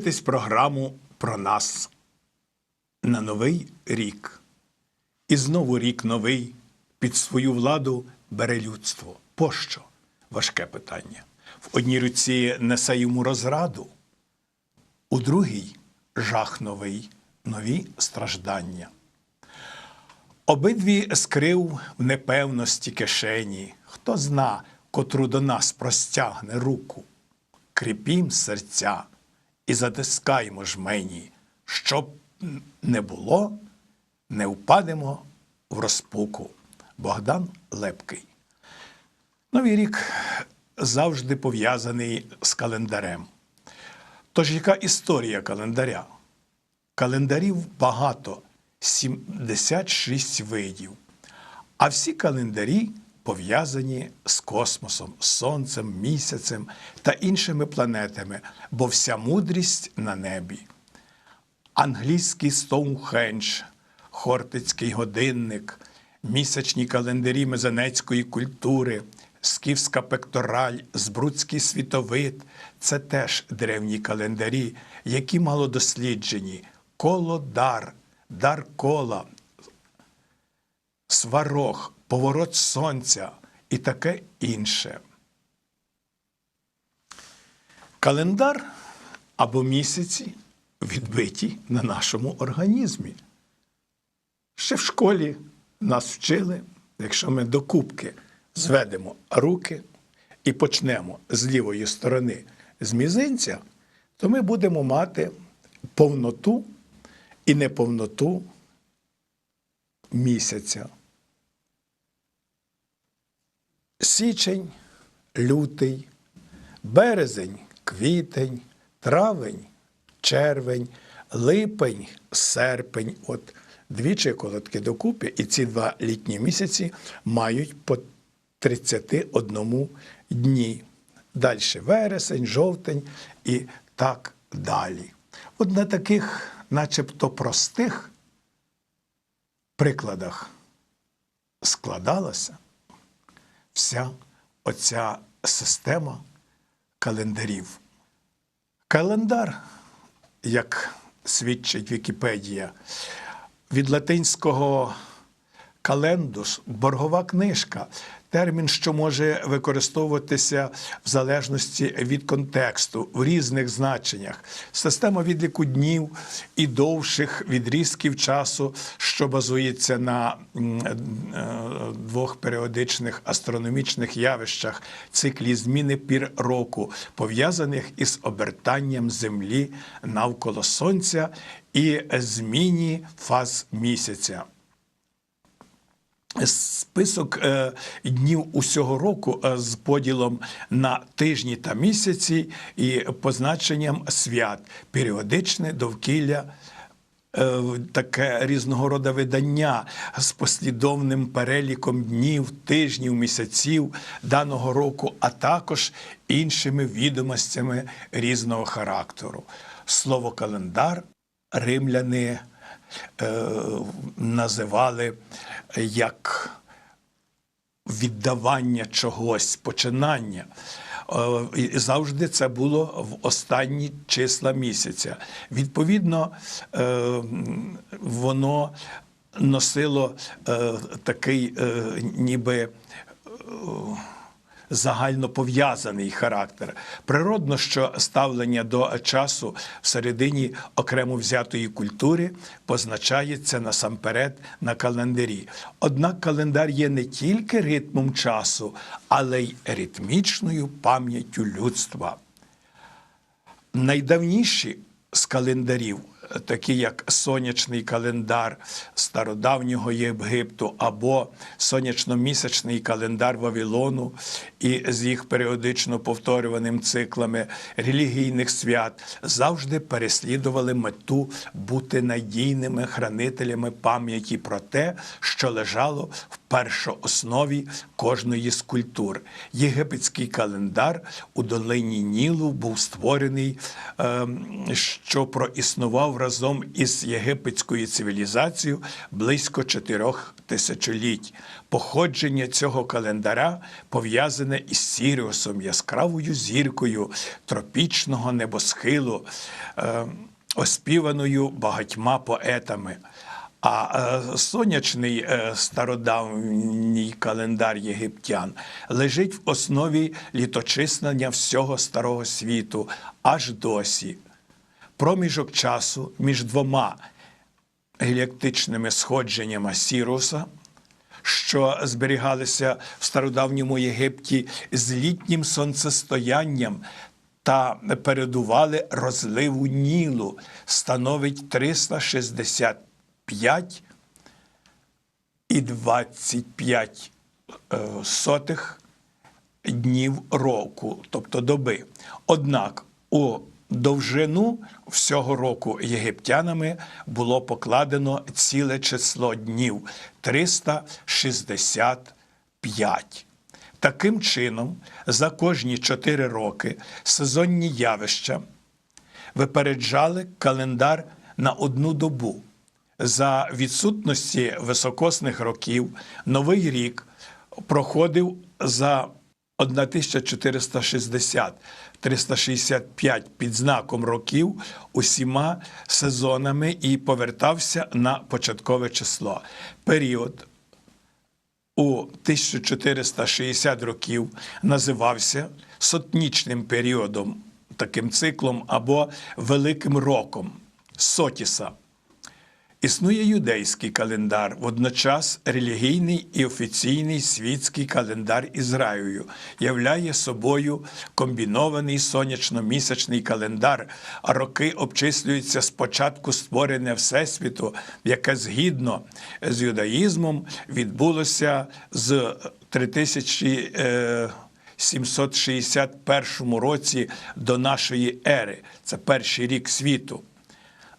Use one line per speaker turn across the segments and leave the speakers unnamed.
Ви дивитесь програму про нас на новий рік. І знову рік новий під свою владу бере людство. Пощо? Важке питання. В одній руці несе йому розраду, у другій жах новий, нові страждання. Обидві скрив в непевності кишені, хто зна, котру до нас простягне руку. Кріпім серця і затискаймо жмені, щоб не було, не впадемо в розпуку. Богдан Лепкий. Новий рік завжди пов'язаний з календарем. Тож яка історія календаря? Календарів багато 76 видів. А всі календарі пов'язані з космосом, сонцем, місяцем та іншими планетами, бо вся мудрість на небі. Англійський Стоунхендж, Хортицький годинник, місячні календарі мезенецької культури, скіфська пектораль, збрудський світовид це теж древні календарі, які мало досліджені. Коло дар, дар кола, сварог, поворот сонця і таке інше. Календар або місяці відбиті на нашому організмі. Ще в школі нас вчили, якщо ми до кубки зведемо руки і почнемо з лівої сторони з мізинця, то ми будемо мати повноту і неповноту місяця. Січень, лютий, березень, квітень, травень, червень, липень, серпень. От двічі колодки докупи, і ці два літні місяці мають по 31 дні. Далі вересень, жовтень і так далі. От на таких, начебто простих прикладах складалася вся оця система календарів. Календар, як свідчить Вікіпедія, від латинського календус боргова книжка. Термін, що може використовуватися в залежності від контексту в різних значеннях. Система відліку днів і довших відрізків часу, що базується на е, двох періодичних астрономічних явищах, циклі зміни пір року, пов'язаних із обертанням Землі навколо Сонця і зміні фаз місяця. Список е, днів усього року е, з поділом на тижні та місяці і позначенням свят, періодичне довкілля. е, Таке різного роду видання з послідовним переліком днів, тижнів, місяців даного року, а також іншими відомостями різного характеру. Слово календар римляни називали як віддавання чогось, починання. Е, І завжди це було в останні числа місяця. Відповідно, е, воно носило е, такий е, ніби загально пов'язаний характер. Природно, що ставлення до часу всередині окремо взятої культури позначається насамперед на календарі. Однак календар є не тільки ритмом часу, але й ритмічною пам'яттю людства. Найдавніші з календарів, такі як сонячний календар стародавнього Єгипту або сонячно-місячний календар Вавилону, і з їх періодично повторюваним циклами релігійних свят, завжди переслідували мету бути надійними хранителями пам'яті про те, що лежало в першооснові кожної з культур. Єгипетський календар у долині Нілу був створений, ем, що проіснував разом із єгипетською цивілізацією близько чотирьох тисячоліть. Походження цього календаря пов'язане із Сіріусом, яскравою зіркою тропічного небосхилу, е, оспіваною багатьма поетами. А е, сонячний е, стародавній календар єгиптян лежить в основі літочислення всього старого світу аж досі. Проміжок часу між двома геліактичними сходженнями Сіруса, що зберігалися в стародавньому Єгипті з літнім сонцестоянням та передували розливу Нілу, становить 365 і 25 е, сотих днів року, тобто доби. Однак у довжину всього року єгиптянами було покладено ціле число днів 365. Таким чином, за кожні чотири роки сезонні явища випереджали календар на одну добу. За відсутності високосних років новий рік проходив за 1460 365 під знаком років усіма сезонами і повертався на початкове число. Період у 1460 років називався сотнічним періодом, таким циклом або великим роком Сотіса. Існує юдейський календар, водночас релігійний і офіційний світський календар Ізраїлю являє собою комбінований сонячно-місячний календар, а роки обчислюються з початку створення Всесвіту, яке згідно з юдаїзмом відбулося з 3000 е, 761 році до нашої ери. Це перший рік світу.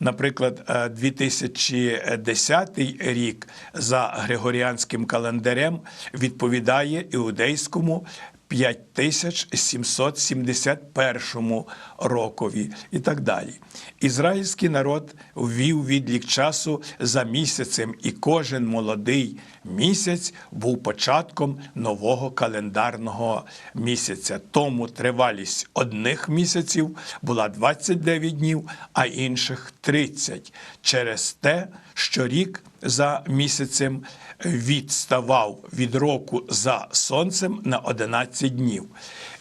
Наприклад, е, 2010 рік за григоріанським календарем відповідає іудейському 5771 рокові і так далі. Ізраїльський народ ввів відлік часу за місяцем, і кожен молодий місяць був початком нового календарного місяця. Тому тривалість одних місяців була 29 днів, а інших 30. Через те, що рік за місяцем відставав від року за сонцем на 11 днів.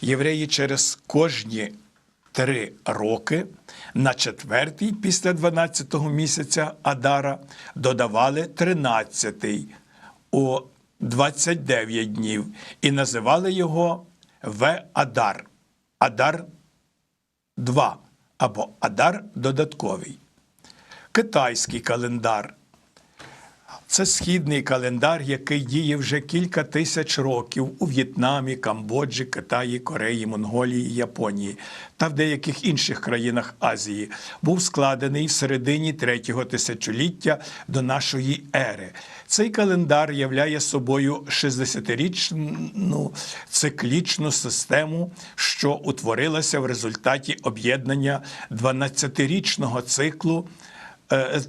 Євреї через кожні три роки на четвертий після 12-го місяця Адара додавали 13-й у 29 днів і називали його Ве-Адар. Адар 2 або Адар додатковий. Китайський календар це східний календар, який діє вже кілька тисяч років у В'єтнамі, Камбоджі, Китаї, Кореї, Монголії, Японії та в деяких інших країнах Азії. Був складений в середині третього тисячоліття до нашої ери. Цей календар являє собою 60-річну циклічну систему, що утворилася в результаті об'єднання 12-річного циклу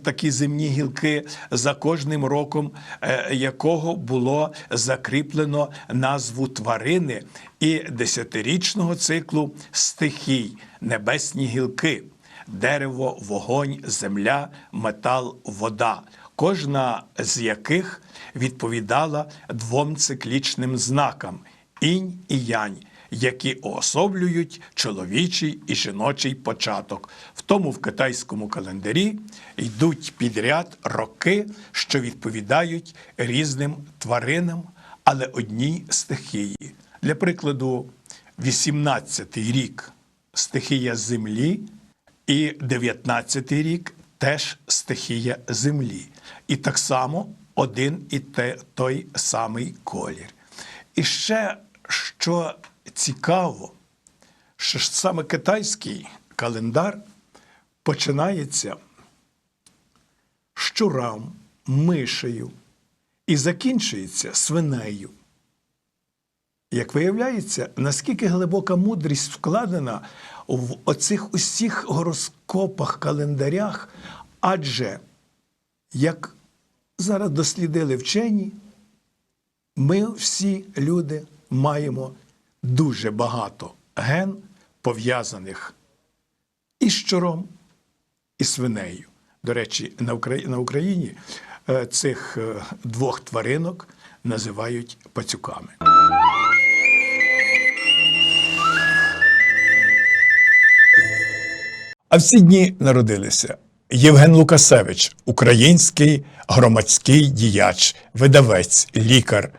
такі земні гілки, за кожним роком е, якого було закріплено назву тварини і десятирічного циклу стихій, небесні гілки, дерево, вогонь, земля, метал, вода. Кожна з яких відповідала двом циклічним знакам інь і янь, які уособлюють чоловічий і жіночий початок. В тому в китайському календарі йдуть підряд роки, що відповідають різним тваринам, але одній стихії. Для прикладу, 18-й рік стихія землі, і 19-й рік теж стихія землі. І так само один і те, той самий колір. І ще що цікаво, що ж саме китайський календар починається щурам, мишею і закінчується свинею. Як виявляється, наскільки глибока мудрість вкладена в оцих усіх гороскопах, календарях, адже, як зараз дослідили вчені, Ми всі люди маємо дуже багато ген, пов'язаних і з щуром, і свинею. До речі, на Украї- на Україні е, цих е, двох тваринок називають пацюками. А в ці дні народилися Євген Лукасевич, український громадський діяч, видавець, лікар.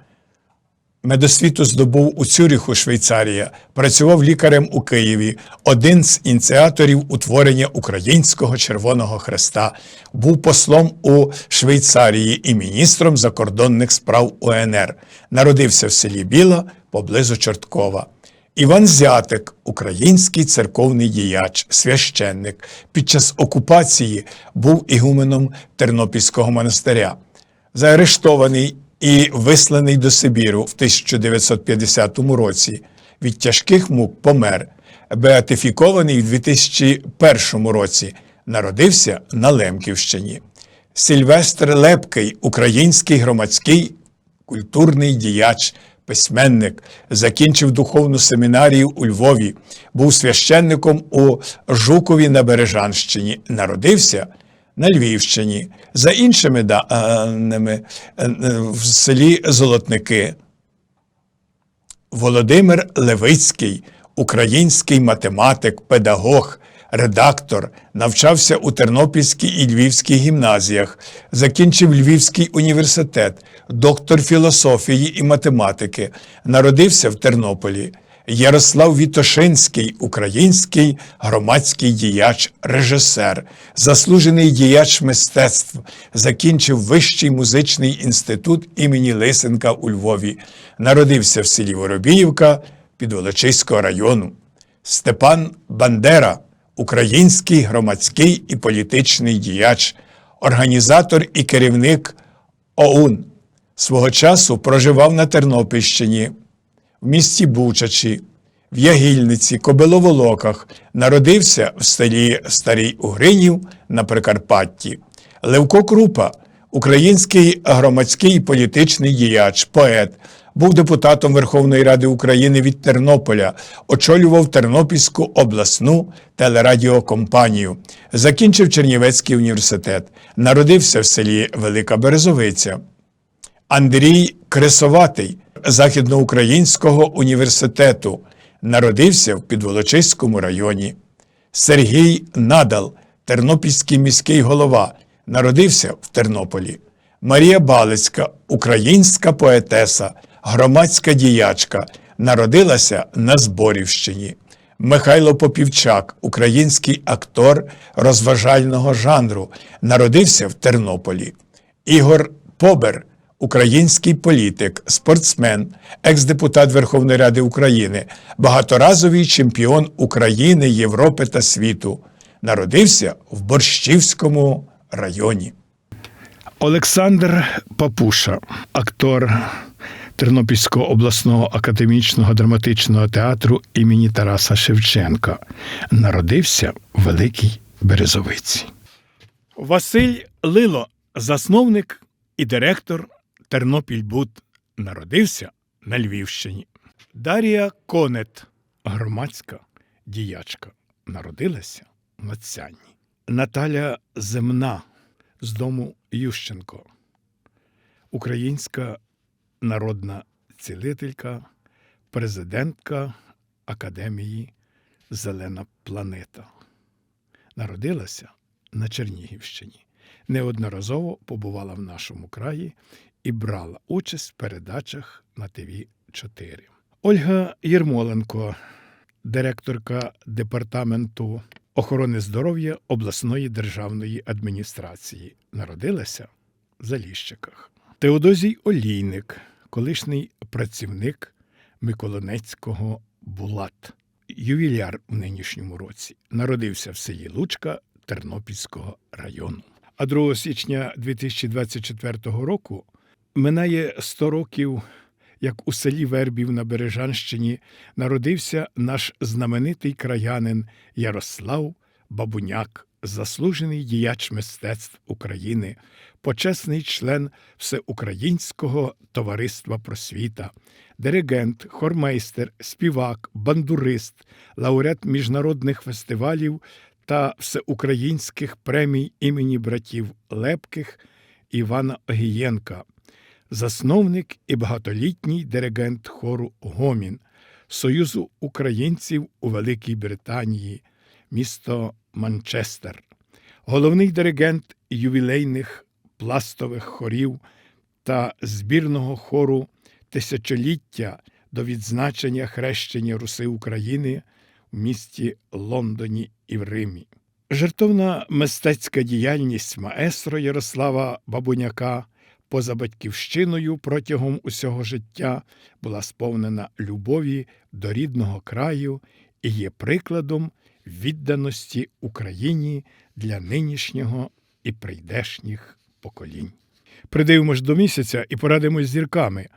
Медосвіту здобув у Цюріху, Швейцарія, працював лікарем у Києві, один з ініціаторів утворення Українського Червоного Хреста, був послом у Швейцарії і міністром закордонних справ УНР. Народився в селі Біла поблизу Чорткова. Іван Зятик, український церковний діяч, священник, під час окупації був ігуменом Тернопільського монастиря. Заарештований і висланий до Сибіру в 1950 році. Від тяжких мук помер. Беатифікований в 2001 році. Народився на Лемківщині. Сильвестр Лепкий, український громадський культурний діяч, письменник, закінчив духовну семінарію у Львові, був священником у Жукові на Бережанщині, народився на Львівщині, за іншими даними е, е, в селі Золотники. Володимир Левицький, український математик, педагог, редактор, навчався у Тернопільській і Львівській гімназіях, закінчив Львівський університет, доктор філософії і математики, народився в Тернополі. Ярослав Вітошинський, український громадський діяч, режисер, заслужений діяч мистецтв, закінчив Вищий музичний інститут імені Лисенка у Львові, народився в селі Воробіївка Підволочиського району. Степан Бандера, український громадський і політичний діяч, організатор і керівник ОУН. Свого часу проживав на Тернопільщині в місті Бучачі, в Ягільниці, Кобиловолоках, народився в селі Старій Угринів на Прикарпатті. Левко Крупа, український громадський політичний діяч, поет, був депутатом Верховної Ради України від Тернополя, очолював Тернопільську обласну телерадіокомпанію, закінчив Чернівецький університет, народився в селі Велика Березовиця. Андрій Кресоватий Західноукраїнського університету народився в Підволочиському районі. Сергій Надал, Тернопільський міський голова, народився в Тернополі. Марія Балицька, українська поетеса, громадська діячка, народилася на Зборівщині. Михайло Попівчак, український актор розважального жанру, народився в Тернополі. Ігор Побер, український політик, спортсмен, екс-депутат Верховної Ради України, багаторазовий чемпіон України, Європи та світу. Народився в Борщівському районі. Олександр Папуша, актор Тернопільського обласного академічного драматичного театру імені Тараса Шевченка, народився в Великій Березовиці. Василь Лило, засновник і директор Тернопільбуд, народився на Львівщині. Дарія Конет, громадська діячка, народилася на Цяні. Наталя Земна з дому Ющенко, українська народна цілителька, президентка Академії Зелена планета. Народилася на Чернігівщині. Неодноразово побувала в нашому краї і брала участь в передачах на ТВ 4 Ольга Єрмоленко, директорка департаменту охорони здоров'я обласної державної адміністрації, народилася в Заліщиках. Теодозій Олійник, колишній працівник Миколинецького Булат, ювіляр у нинішньому році, народився в селі Лучка Тернопільського району. А 2 січня 2024 року минає 100 років, як у селі Вербів на Бережанщині народився наш знаменитий краянин Ярослав Бабуняк заслужений діяч мистецтв України, почесний член Всеукраїнського товариства просвіта, диригент, хормейстер, співак, бандурист, лауреат міжнародних фестивалів та всеукраїнських премій імені братів Лепких Івана Огієнка, засновник і багатолітній диригент хору Гомін, Союзу українців у Великій Британії, місто Манчестер, головний диригент ювілейних пластових хорів та збірного хору тисячоліття до відзначення хрещення Руси України в місті Лондоні і в Римі. Жертовна мистецька діяльність маестро Ярослава Бабуняка поза батьківщиною протягом усього життя була сповнена любові до рідного краю і є прикладом відданості Україні для нинішнього і прийдешніх поколінь. Придивимось до місяця і порадимось зірками.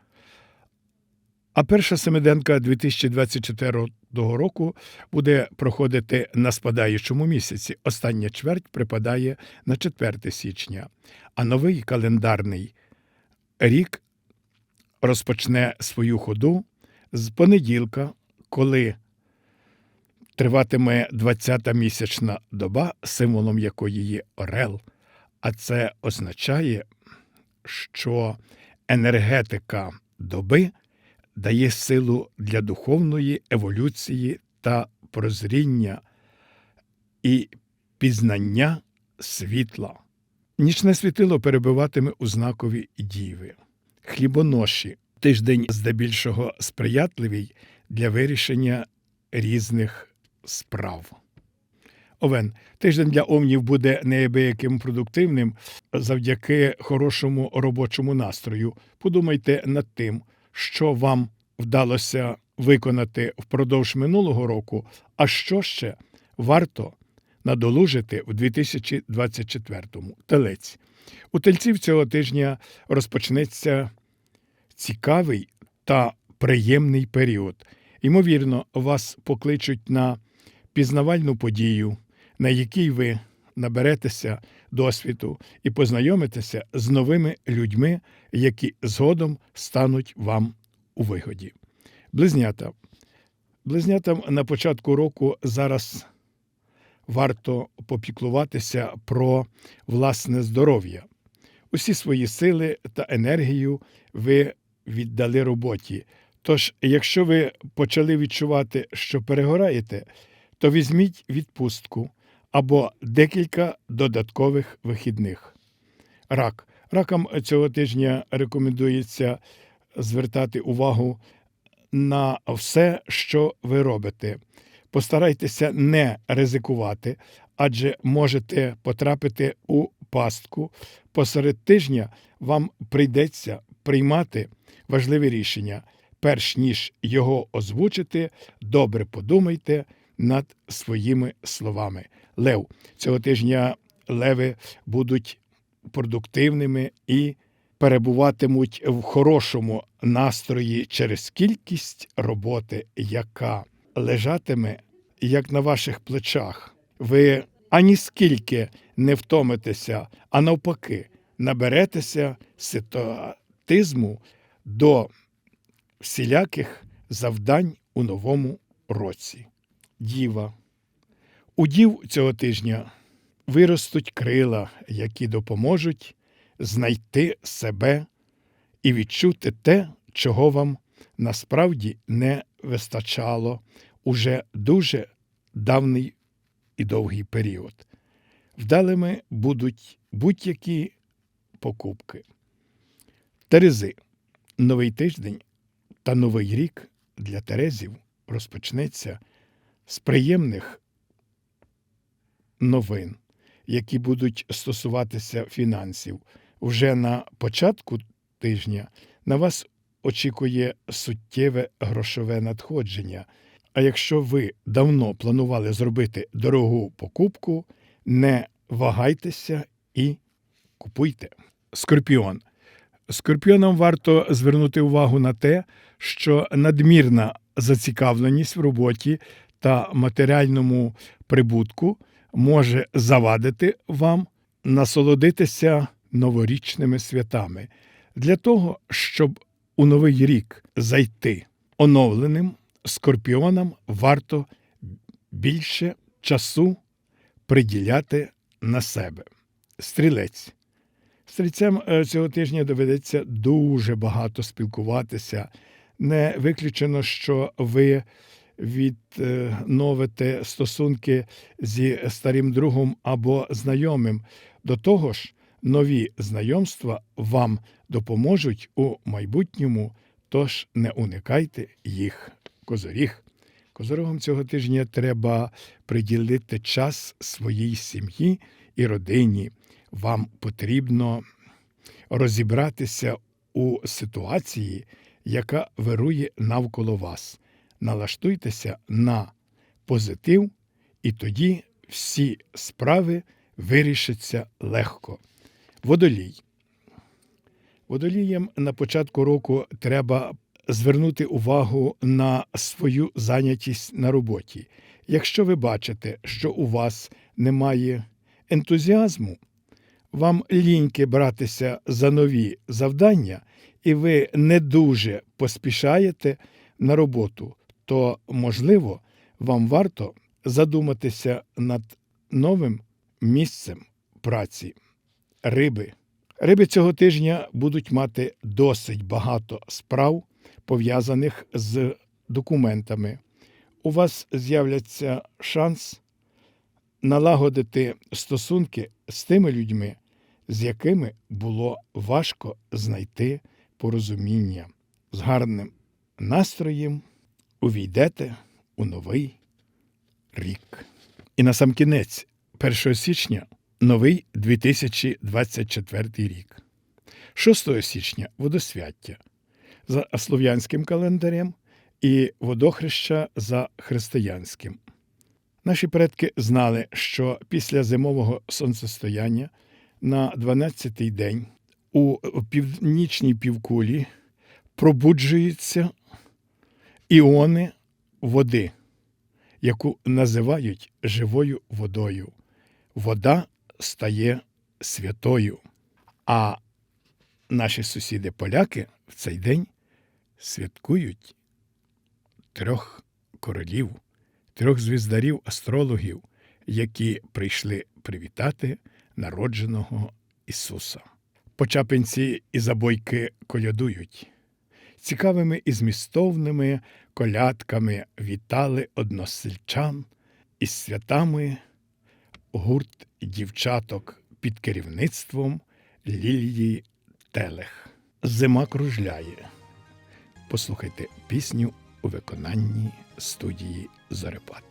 А перша семиденка 2024 року буде проходити на спадаючому місяці. Остання чверть припадає на 4 січня, а новий календарний рік розпочне свою ходу з понеділка, коли триватиме 20-та місячна доба, символом якої є Орел. А це означає, що енергетика доби дає силу для духовної еволюції та прозріння і пізнання світла. Нічне світило перебиватиме у знакові діви. Хлібоноші тиждень здебільшого сприятливий для вирішення різних справ. Овен, тиждень для омнів буде неабияким продуктивним завдяки хорошому робочому настрою. Подумайте над тим, що вам вдалося виконати впродовж минулого року, а що ще варто надолужити в 2024-му. Телець. У тельців цього тижня розпочнеться цікавий та приємний період. Ймовірно, вас покличуть на пізнавальну подію, на якій ви наберетеся досвіду і познайомитеся з новими людьми, які згодом стануть вам у вигоді. Близнята. Близнятам на початку року зараз варто попіклуватися про власне здоров'я. Усі свої сили та енергію ви віддали роботі. Тож, якщо ви почали відчувати, що перегораєте, то візьміть відпустку або декілька додаткових вихідних. Рак. Ракам цього тижня рекомендується звертати увагу на все, що ви робите. Постарайтеся не ризикувати, адже можете потрапити у пастку. Посеред тижня вам прийдеться приймати важливі рішення. Перш ніж його озвучити, добре подумайте над своїми словами. Лев цього тижня леви будуть продуктивними і перебуватимуть в хорошому настрої через кількість роботи, яка лежатиме як на ваших плечах. Ви ані скільки не втомитеся, а навпаки, наберетеся ситуатизму до всіляких завдань у новому році. Діва. У дів цього тижня виростуть крила, які допоможуть знайти себе і відчути те, чого вам насправді не вистачало уже дуже давний і довгий період. Вдалими будуть будь-які покупки. Терези. Новий тиждень та новий рік для Терезів розпочнеться з приємних новин, які будуть стосуватися фінансів. Вже на початку тижня на вас очікує суттєве грошове надходження. А якщо ви давно планували зробити дорогу покупку, не вагайтеся і купуйте. Скорпіон. Скорпіонам варто звернути увагу на те, що надмірна зацікавленість в роботі та матеріальному прибутку може завадити вам насолодитися новорічними святами для того, щоб у новий рік зайти оновленим, скорпіонам варто більше часу приділяти на себе. Стрілець. Стрільцям е, цього тижня доведеться дуже багато спілкуватися. Не виключено, що ви відновите стосунки зі старим другом або знайомим. До того ж, нові знайомства вам допоможуть у майбутньому, тож не уникайте їх. Козоріг. Козорогам цього тижня треба приділити час своїй сім'ї і родині. Вам потрібно розібратися у ситуації, яка вирує навколо вас. Налаштуйтеся на позитив, і тоді всі справи вирішаться легко. Водолій. Водоліям на початку року треба звернути увагу на свою зайнятість на роботі. Якщо ви бачите, що у вас немає ентузіазму, вам ліньки братися за нові завдання, і ви не дуже поспішаєте на роботу, то, можливо, вам варто задуматися над новим місцем праці. Риби. Риби цього тижня будуть мати досить багато справ, пов'язаних з документами. У вас з'являться шанс налагодити стосунки з тими людьми, з якими було важко знайти порозуміння. З гарним настроєм увійдете у новий рік. І на сам кінець, 1 січня, новий 2024 рік. 6 січня водосвяття за слов'янським календарем і водохреща за християнським. Наші предки знали, що після зимового сонцестояння на 12-й день у північній півкулі пробуджуються іони води, яку називають живою водою. Вода стає святою. А наші сусіди-поляки в цей день святкують трьох королів, трьох звіздарів астрологів, які прийшли привітати народженого Ісуса. Почапинці і забойки колядують. Цікавими і змістовними колядками вітали односельчан із святами гурт дівчаток під керівництвом Лілії Телех. Зима кружляє. Послухайте пісню у виконанні студії Зорепад.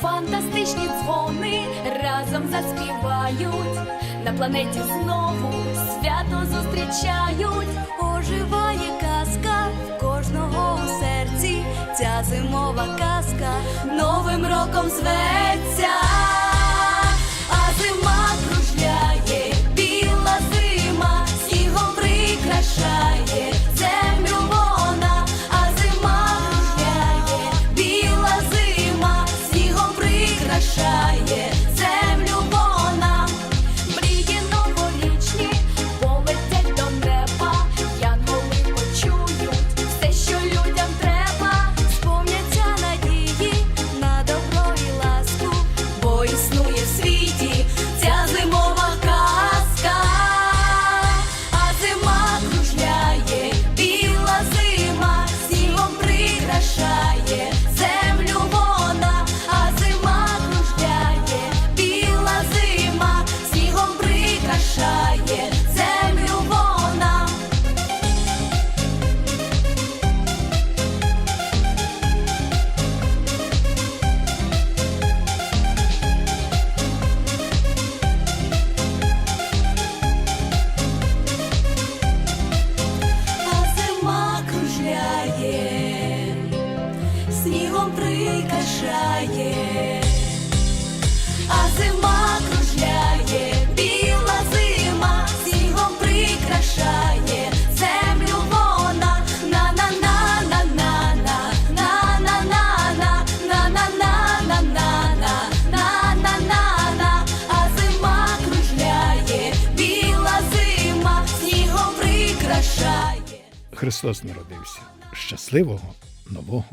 Фантастичні дзвони разом заспівають, на планеті знову свято зустрічають, оживає казка в кожного у серці, ця зимова казка новим роком зветься,
Христос народився. Щасливого нового!